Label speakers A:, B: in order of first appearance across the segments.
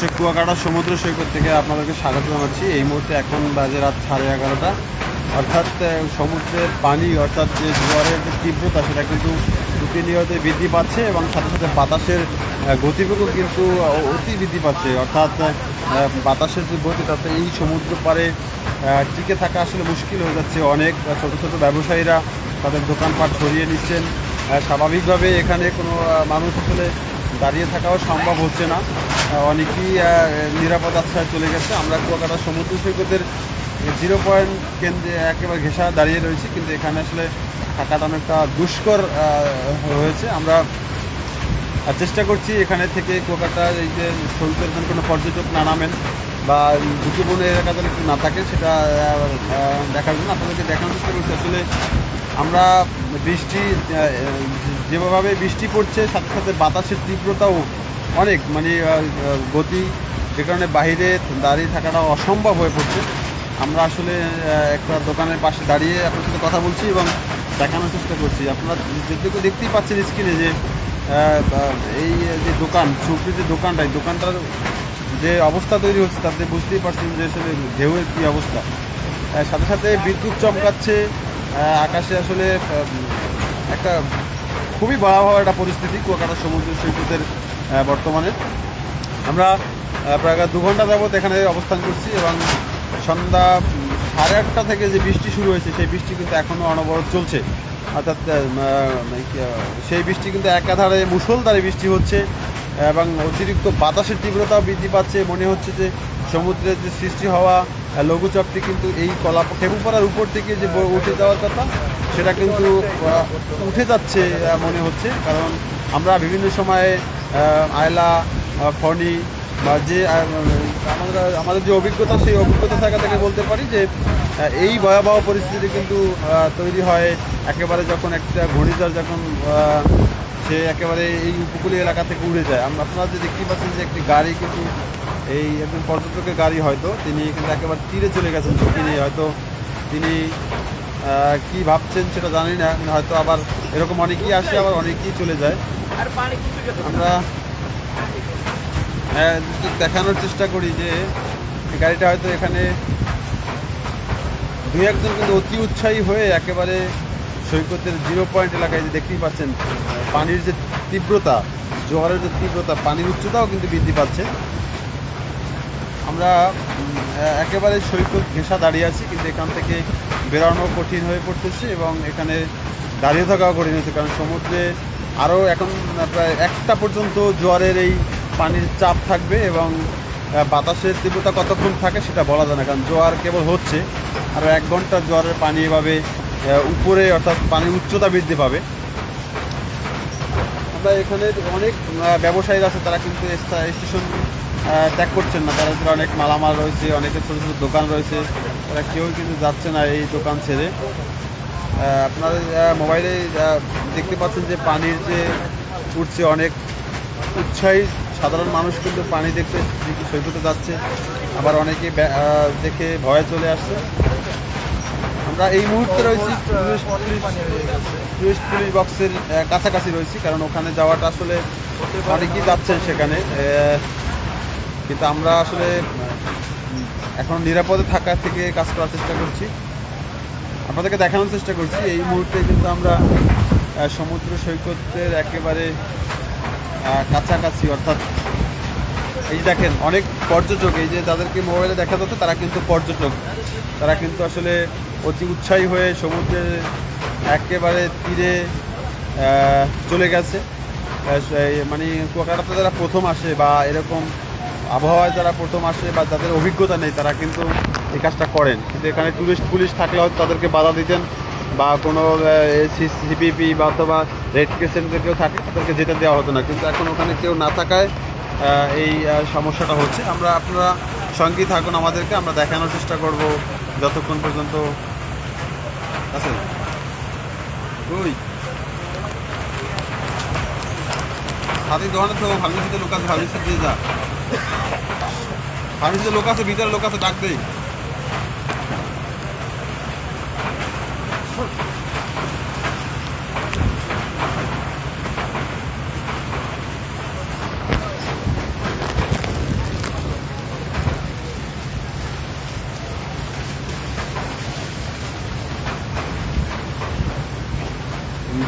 A: দর্শক কুয়াকাটা সমুদ্র সৈকত থেকে আপনাদেরকে স্বাগত জানাচ্ছি। এই মুহূর্তে এখন বাজে রাত সাড়ে এগারোটা। অর্থাৎ সমুদ্রের পানি অর্থাৎ যে জোয়ারের যে তীব্রতা সেটা কিন্তু প্রতিনিয়ত বৃদ্ধি পাচ্ছে এবং সাথে সাথে বাতাসের গতিবেগও কিন্তু অতি বৃদ্ধি পাচ্ছে। অর্থাৎ বাতাসের যে গতি তাতে এই সমুদ্র আহ, টিকে থাকা আসলে মুশকিল হয়ে যাচ্ছে। অনেক ছোট ছোট ব্যবসায়ীরা তাদের দোকানপাট সরিয়ে নিচ্ছেন। স্বাভাবিকভাবে এখানে কোনো মানুষ আসলে দাঁড়িয়ে থাকাও সম্ভব হচ্ছে না। অনেকেই নিরাপদ আশ্রয় চলে গেছে। আমরা কুয়াকাটা সমুদ্র সৈকতের জিরো পয়েন্ট কেন্দ্রে একেবারে ঘেঁষা দাঁড়িয়ে রয়েছি, কিন্তু এখানে আসলে থাকাটা অনেকটা দুষ্কর হয়েছে। আমরা আর চেষ্টা করছি এখানে থেকে কুয়াকাটার এই যে সৈকতের যেন কোনো পর্যটক না নামেন বা ঝুঁকিপূর্ণ এলাকা যেন একটু না থাকে, সেটা দেখার জন্য আপনাদেরকে দেখানোর চেষ্টা করছি। আসলে আমরা বৃষ্টি যেভাবে বৃষ্টি পড়ছে, সাথে সাথে বাতাসের তীব্রতাও অনেক মানে গতি যে কারণে বাইরে দাঁড়িয়ে থাকাটা অসম্ভব হয়ে পড়ছে। আমরা আসলে একটা দোকানের পাশে দাঁড়িয়ে আপনার সাথে কথা বলছি এবং দেখানোর চেষ্টা করছি। আপনারা যেটুকু দেখতেই পাচ্ছেন স্ক্রিনে যে এই যে দোকান সুপ্রির যে দোকানটা, এই দোকানটার যে অবস্থা তৈরি হচ্ছে তাতে বুঝতেই পারছেন যে আসলে ঢেউয়ের কী অবস্থা। সাথে সাথে বিদ্যুৎ চমকাচ্ছে। আকাশে আসলে একটা খুবই ভয়াবহ একটা পরিস্থিতি কুয়াকাটা সমুদ্র সৈকতের বর্তমানে। আমরা প্রায় দু ঘণ্টা যাবত এখানে অবস্থান করছি এবং সন্ধ্যা সাড়ে আটটা থেকে যে বৃষ্টি শুরু হয়েছে, সেই বৃষ্টি কিন্তু এখনও অনবরত চলছে। অর্থাৎ আহ, সেই বৃষ্টি কিন্তু একাধারে মুষলধারে বৃষ্টি হচ্ছে এবং অতিরিক্ত বাতাসের তীব্রতাও বৃদ্ধি পাচ্ছে। মনে হচ্ছে যে সমুদ্রের যে সৃষ্টি হওয়া লঘুচাপটি কিন্তু এই কলা খেপুপাড়ার উপর থেকে যে উঠে যাওয়ার কথা সেটা কিন্তু উঠে যাচ্ছে মনে হচ্ছে। কারণ আমরা বিভিন্ন সময়ে আয়লা ফণি বা যে আহ, আমাদের আমাদের যে অভিজ্ঞতা সেই অভিজ্ঞতা থাকা থেকে বলতে পারি যে এই ভয়াবহ পরিস্থিতি কিন্তু তৈরি হয় একেবারে যখন একটা ঘূর্ণিঝড় যখন সে একেবারে এই উপকূলীয় এলাকা থেকে উড়ে যায়। আমরা আপনারা যে দেখতেই পাচ্ছেন যে একটি গাড়ি কিন্তু এই একজন পর্যটকের গাড়ি হয়তো তিনি কিন্তু একেবারে তীরে চলে গেছেন ঝুঁকি নিয়ে হয়তো তিনি কি ভাবছেন সেটা জানি না হয়তো আবার এরকম অনেকেই আসে আবার অনেকেই চলে যায়। আমরা দেখানোর চেষ্টা করি যে গাড়িটা হয়তো এখানে দুই একজন কিন্তু অতি উৎসাহী হয়ে একেবারে সৈকতের জিরো পয়েন্ট এলাকায় যে দেখতেই পাচ্ছেন, পানির যে তীব্রতা, জোয়ারের যে তীব্রতা, পানির উচ্চতাও কিন্তু বৃদ্ধি পাচ্ছে। আমরা একেবারে সৈকত ঘেঁষা দাঁড়িয়ে আছি, কিন্তু এখান থেকে বেরোনো কঠিন হয়ে পড়তেছে এবং এখানে দাঁড়িয়ে থাকাও কঠিন হচ্ছে, কারণ সমুদ্রে আরও এখন প্রায় একটা পর্যন্ত জোয়ারের এই পানির চাপ থাকবে এবং বাতাসের তীব্রতা কতক্ষণ থাকে সেটা বলা যায় না কারণ জোয়ার কেবল হচ্ছে আর এক ঘণ্টা জোয়ারের পানি এভাবে উপরে অর্থাৎ পানির উচ্চতা বৃদ্ধি পাবে। আমরা এখানে অনেক ব্যবসায়ীরা আছে তারা কিন্তু স্টা- স্টেশন ত্যাগ করছেন না। তারা অনেক মালামাল রয়েছে অনেকের ছোটো ছোটো দোকান রয়েছে তারা কেউ কিন্তু যাচ্ছে না এই দোকান ছেড়ে। আহ, মোবাইলে দেখতে পাচ্ছেন যে পানির যে উঠছে অনেক উৎসাহী সাধারণ মানুষ কিন্তু পানি দেখতে দেখি সৈকতে যাচ্ছে, আবার অনেকে দেখে ভয়ে চলে আসছে। আমরা এই মুহূর্তে রয়েছি টুরিস্ট পুলিশ বক্সের কাছাকাছি রয়েছি, কারণ ওখানে যাওয়াটা আসলে অনেকেই যাচ্ছেন সেখানে কিন্তু আমরা আসলে এখন নিরাপদে থাকা থেকে কাজ করার চেষ্টা করছি। আপনাদেরকে দেখানোর চেষ্টা করছি, এই মুহূর্তে কিন্তু আমরা সমুদ্র সৈকতের একেবারে কাছাকাছি, অর্থাৎ এই দেখেন, অনেক পর্যটক, এই যে তাদেরকে মোবাইলে দেখা যাচ্ছে, তারা কিন্তু পর্যটক। তারা কিন্তু আসলে অতি উৎসাহী হয়ে সমুদ্রের একেবারে তীরে চলে গেছে। মানে কুয়াকাটাতে যারা প্রথম আসে বা এরকম আবহাওয়ায় যারা প্রথম আসে বা যাদের অভিজ্ঞতা নেই, তারা কিন্তু এই কাজটা করেন। কিন্তু এখানে টুরিস্ট পুলিশ থাকলে হয়তো তাদেরকে বাধা দিতেন বা কোনো সিপিপি বা অথবা রেড ক্রিসেন্টের কেউ থাকে, তাদেরকে যেতে দেওয়া হতো না। কিন্তু এখন ওখানে কেউ না থাকায় এই সমস্যাটা হচ্ছে। আমরা আপনারা সঙ্গেই থাকুন আমাদেরকে, আমরা দেখানোর চেষ্টা করব যতক্ষণ পর্যন্ত আছে ওই হাতে দোকানে তো ফার্মেসিতে লোক আছে ফার্মেসি দিয়ে যা। ফার্মেসিতে লোক আছে, ভিতরে লোক আছে, ডাক দেই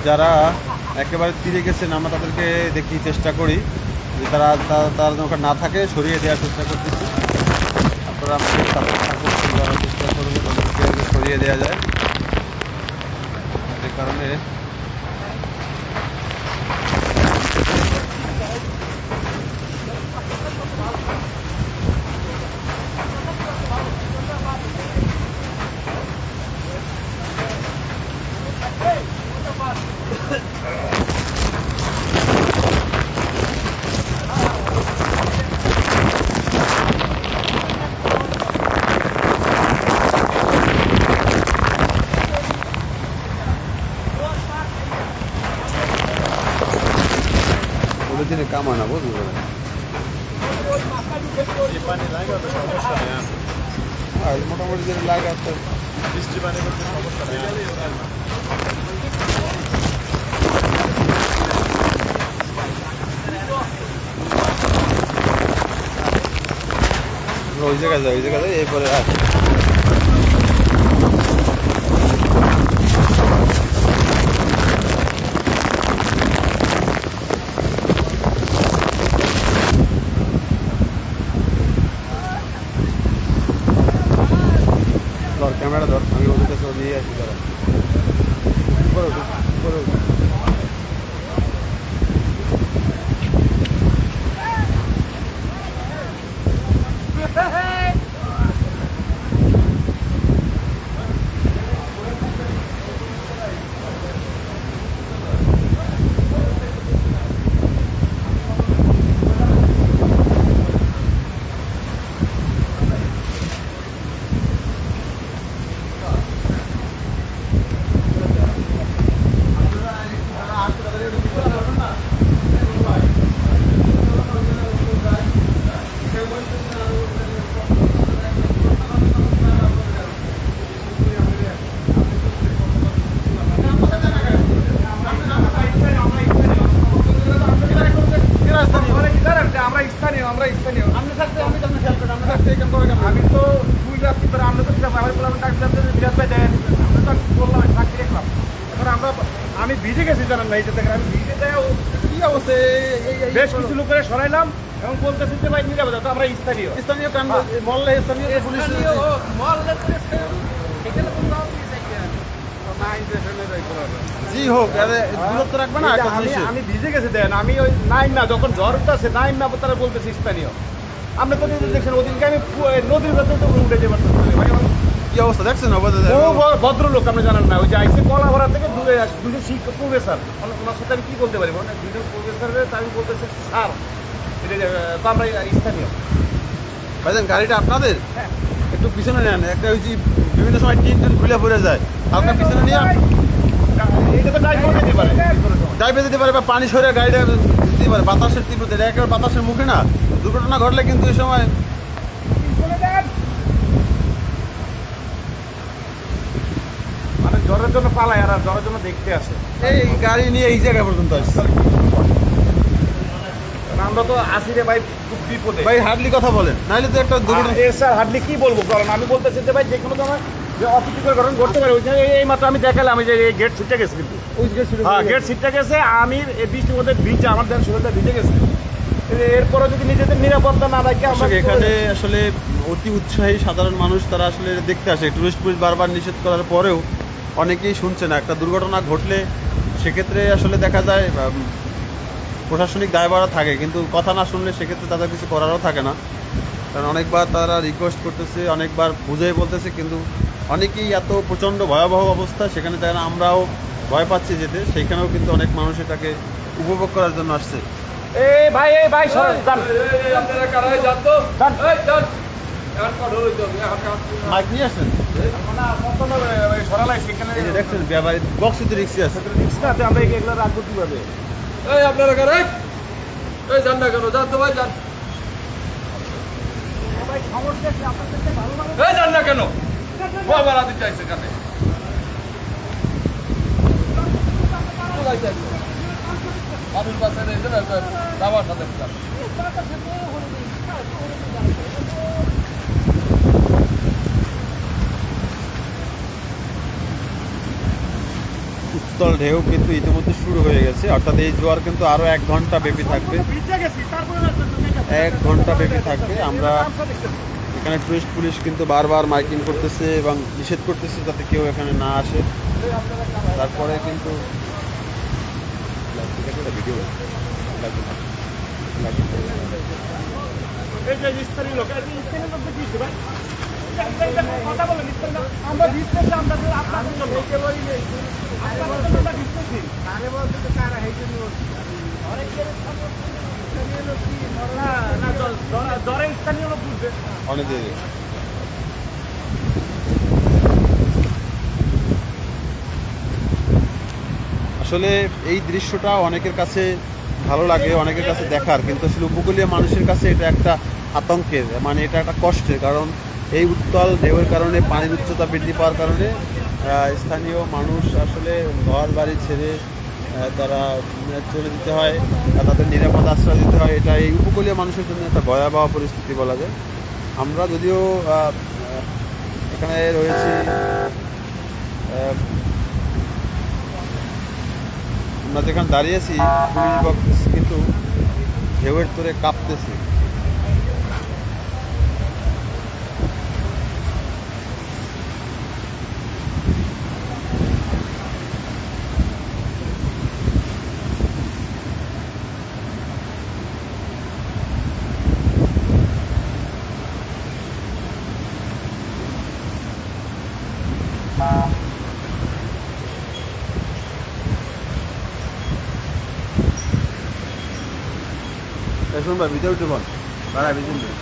A: যারা একেবারে তীরে গেছেন, আমরা তাদেরকে দেখি, চেষ্টা করি যে তারা তারা যেন না থাকে, সরিয়ে দেওয়ার চেষ্টা করতেছি। আপনারা আমাদের চেষ্টা করব, তাদেরকে সরিয়ে দেওয়া যায়। যে কারণে ওদের দিনে কামানা বুঝতে পারেন আর মোটামুটি যেটা লাগে তো
B: বৃষ্টি পানি করতে সমস্যা নেই
A: ওই জায়গায় যায় ওই জায়গায় যায় এরপরে আর ধর ক্যামেরা ধর আমি ওদের কাছে নিয়ে আসি তারা উপরে উঠো, উপরে উঠো।
B: আমরা স্থানীয় আমরা স্থানীয় আমরা থাকতে আমি তো খেয়াল করি আমরা থাকতে এখান করে আমি তো দুই রাত্রি পরে আমরা তো আমার বললাম ডাক্তার বিরাট ভাই দেন আমরা তো বললাম থাকতে দেখলাম এখন আমরা আমি ভিজে গেছি জানেন না এই যে দেখেন আমি ভিজে দেয় কি অবস্থা বেশ কিছু লোকের সরাইলাম এবং বলতেছি যে ভাই নিরাপদা তো আমরা স্থানীয়।
A: স্থানীয় মল্লে স্থানীয় পুলিশ জি হোক দূরত্ব রাখবে না
B: আমি ভিজে গেছি দেন আমি ওই নাইন না যখন ঝড় উঠতেছে নাইন না তারা বলতেছি স্থানীয়। আপনি তো নিজে দেখছেন ওদিনকে আমি নদীর ভেতরে তো উঠে না। ভাই, আমার
A: কি অবস্থা? দেখছেন
B: ভদ্রলোক আপনি জানেন না ওই যে আইসি কলা ভরা থেকে দূরে দুজন শিক্ষক প্রফেসর। ওনার সাথে আমি কি বলতে পারি? মানে দুজন প্রফেসরের আমি বলতেছি স্যার এটা তো আমরা স্থানীয়।
A: ভাইজান গাড়িটা আপনাদের?
B: হ্যাঁ।
A: একটু পিছনে নেন একটা ওই যে বিভিন্ন সময় টিন টিন খুলে পড়ে যায়। হালকা পিছনে নিয়ে
B: এটা তো ড্রাইভ করে দিতে পারে।
A: ড্রাইভে দিতে পারে বা পানি সরে গাড়িটা দিতে পারে। বাতাসের তীব্রতা এটা একেবারে বাতাসের মুখে না। দুর্ঘটনা ঘটলে কিন্তু এই সময়
B: মানে জ্বরের জন্য পালায় আর আর জ্বরের জন্য দেখতে আসে।
A: এই গাড়ি নিয়ে এই জায়গা পর্যন্ত আসছে।
B: আমরা তো আসি রে ভাই খুব বিপদে।
A: ভাই হার্ডলি কথা বলেন নাহলে তো একটা দুর্ঘটনা
B: স্যার হার্ডলি কি বলব? কারণ আমি বলতেছি যে ভাই যে কোনো সময় যে অপ্রীতিকর ঘটনা ঘটতে পারে ওই এই মাত্র আমি দেখালাম এই যে এই গেট ছুটে গেছে কিন্তু।
A: ওই যে শুরু
B: হ্যাঁ গেট ছিটতে গেছে আমি এই বৃষ্টির মধ্যে ভিজে আমার দেন সুবিধা ভিজে গেছে। এরপরে যদি নিজেদের নিরাপত্তা না রাখি আমরা
A: এখানে আসলে অতি উৎসাহী সাধারণ মানুষ তারা আসলে দেখতে আসে। টুরিস্ট পুলিশ বারবার নিষেধ করার পরেও অনেকেই শুনছে না। একটা দুর্ঘটনা ঘটলে সেক্ষেত্রে আসলে দেখা যায় প্রশাসনিক দায়ভার থাকে। কিন্তু কথা না শুনলে সেক্ষেত্রে তাদের কিছু করারও থাকে না। কারণ অনেকবার তারা রিকোয়েস্ট করতেছে অনেকবার বুঝেই বলতেছে কিন্তু অনেকেই এত প্রচণ্ড ভয়াবহ অবস্থা সেখানে তারা আমরাও ভয় পাচ্ছি যেতে। সেইখানেও কিন্তু অনেক মানুষ এটাকে উপভোগ করার জন্য আসছে।
B: এ ভাই এই ভাই সরেন যান যান।
A: মাইক নিয়ে আসছেন
B: না, কখনো, এ, ওই সরালাই সেখানে
A: এই যে দেখছেন ব্যাপারী তো রিক্সি আছে।
B: রিস্ক না তো আমরা এগুলো রাখব কীভাবে?
C: এই আপনারা কারে? এই যান না কেন? যান তো ভাই যান। এই যান না কেন? চাইছে কানে চাইছে?
A: উত্তল ঢেউ কিন্তু ইতিমধ্যে শুরু হয়ে গেছে। অর্থাৎ এই জোয়ার কিন্তু আরও এক ঘণ্টা ব্যাপী থাকবে। এক ঘণ্টা ব্যাপী থাকবে। আমরা এখানে টুরিস্ট পুলিশ কিন্তু বারবার মাইকিং করতেছে এবং নিষেধ করতেছে যাতে কেউ এখানে না আসে। তারপরে কিন্তু ভিডিও
B: এই যে স্থানীয় লোক এই স্থানীয় লোক কি হইছে ভাই কথা বলেন স্থানীয় লোক, আমরা ভিজতেছি আমরা আপনাদের জন্য আপনাদের জন্য আমরা ভিজতেছি আরে বলতে তো কারা হেইছে নি না না জ- জ্বরে স্থানীয় লোক বুঝবে
A: অনেক আসলে এই দৃশ্যটা অনেকের কাছে ভালো লাগে, অনেকের কাছে দেখার, কিন্তু আসলে উপকূলীয় মানুষের কাছে এটা একটা আতঙ্কের মানে এটা একটা কষ্টের, কারণ এই উত্তাল ঢেউয়ের কারণে, পানির উচ্চতা বৃদ্ধি পাওয়ার কারণে স্থানীয় মানুষ আসলে ঘর বাড়ি ছেড়ে তারা চলে যেতে হয় তাদের নিরাপদ আশ্রয় দিতে হয়, এটা এই উপকূলীয় মানুষের জন্য একটা ভয়াবহ পরিস্থিতি বলা যায়। আমরা যদিও এখানে রয়েছি আমরা যেখানে দাঁড়িয়েছি পুলিশ বক্স কিন্তু ঢেউয়ের তোরে কাঁপতেছে। শুন ভাই ভিতরে উঠে বল বাড়া ভিতরে নেই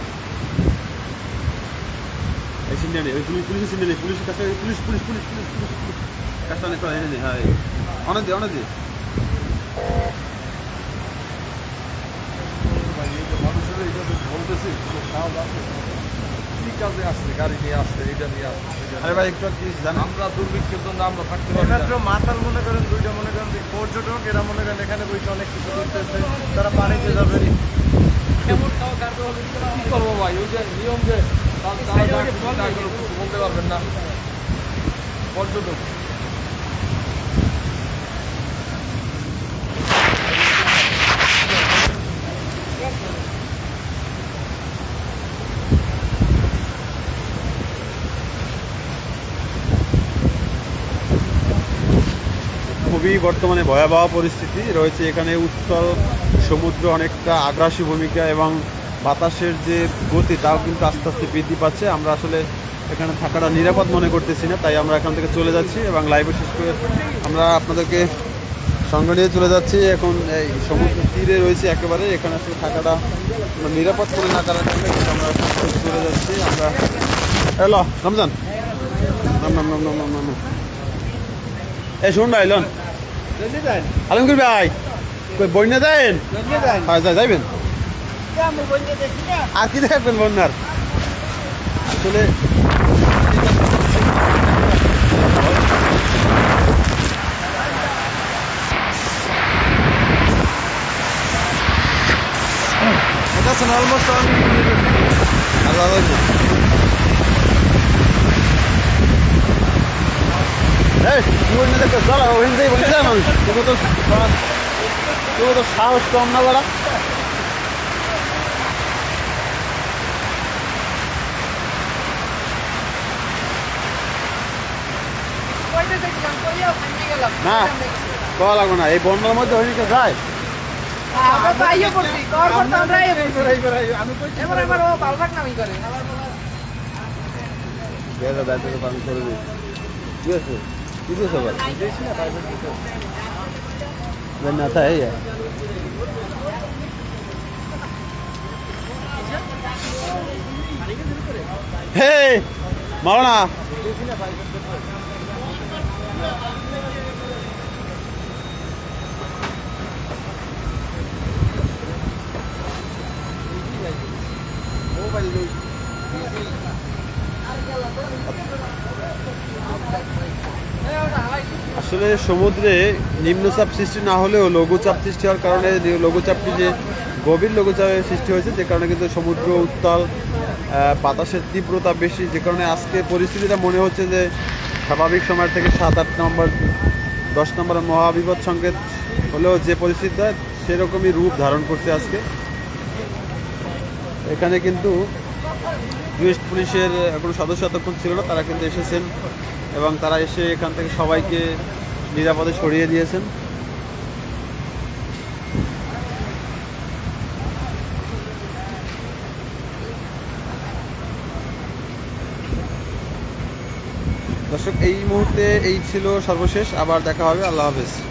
A: এই নেই পুলিশ পুলিশের নেই পুলিশের কাছে police police police police police police কাজটা অনেক করে এনে হ্যাঁ অনেক দে অনেক দে
C: কি কাজে আসছে গাড়ি নিয়ে আসছে এটা নিয়ে আসছে
A: আরে ভাই একটু কি জানেন।
C: আমরা দুর্ভিক্ষের জন্য আমরা থাকতে পারি
B: মাত্র মাতাল মনে করেন দুইটা মনে করেন পর্যটক এরা মনে করেন এখানে বসে অনেক কিছু করতেছে। তারা পানিতে যাবে।
C: কি করব ভাই ওই যে নিয়ম যে বলতে পারবেন না পর্যটক
A: খুবই বর্তমানে ভয়াবহ পরিস্থিতি। রয়েছে এখানে উত্তল সমুদ্র অনেকটা আগ্রাসী ভূমিকা এবং বাতাসের যে গতি তাও কিন্তু আস্তে আস্তে বৃদ্ধি পাচ্ছে। আমরা আসলে এখানে থাকাটা নিরাপদ মনে করতেছি না তাই আমরা এখান থেকে চলে যাচ্ছি এবং লাইভে শেষ করে আমরা আপনাদেরকে সঙ্গে নিয়ে চলে যাচ্ছি। এখন এই সমুদ্র তীরে রয়েছে একেবারে এখানে আসলে থাকাটা আমরা নিরাপদ করে না করার কারণে আমরা চলে যাচ্ছি। আমরা এলো রমজান। নাম নাম নাম নাম নাম নাম এই শুন ভাই লন। আলমগীর ভাই। বন্যা দেন হ্যাঁ যাই যাইবেন। আর কি দেখবেন বন্যার? আসলে
B: এটা শুনে অলমোস্ট আমি
A: আল্লাহ রাখবে। এই তুই বন্যা দেখতে চল ওখান থেকে বন্যা যায় মানুষ তোকে তো তোকে তো সাহস কম না বাড়া। না কওয়া লাগবে না এই বন্যার মধ্যে হইনিকে যায় ঠিক আছে ঠিক আছে ভাই বন্যা था আসলে সমুদ্রে নিম্নচাপ সৃষ্টি না হলেও লঘুচাপ সৃষ্টি হওয়ার কারণে লঘুচাপটি যে গভীর লঘুচাপের সৃষ্টি হয়েছে, যে কারণে কিন্তু সমুদ্র উত্তাল বাতাসের তীব্রতা বেশি, যে কারণে আজকে পরিস্থিতিটা মনে হচ্ছে যে স্বাভাবিক সময় থেকে সাত, আট নম্বর, দশ নম্বরের মহাবিপদ সংকেত হলেও যে পরিস্থিতিটা সেরকমই রূপ ধারণ করছে আজকে। এখানে কিন্তু ইউএস পুলিশের কোনো সদস্য এতক্ষণ ছিল না, তারা কিন্তু এসেছেন এবং তারা এসে এখান থেকে সবাইকে নিরাপদে সরিয়ে দিয়েছেন। দর্শক এই মুহূর্তে এই ছিল সর্বশেষ। আবার দেখা হবে। আল্লাহ হাফেজ।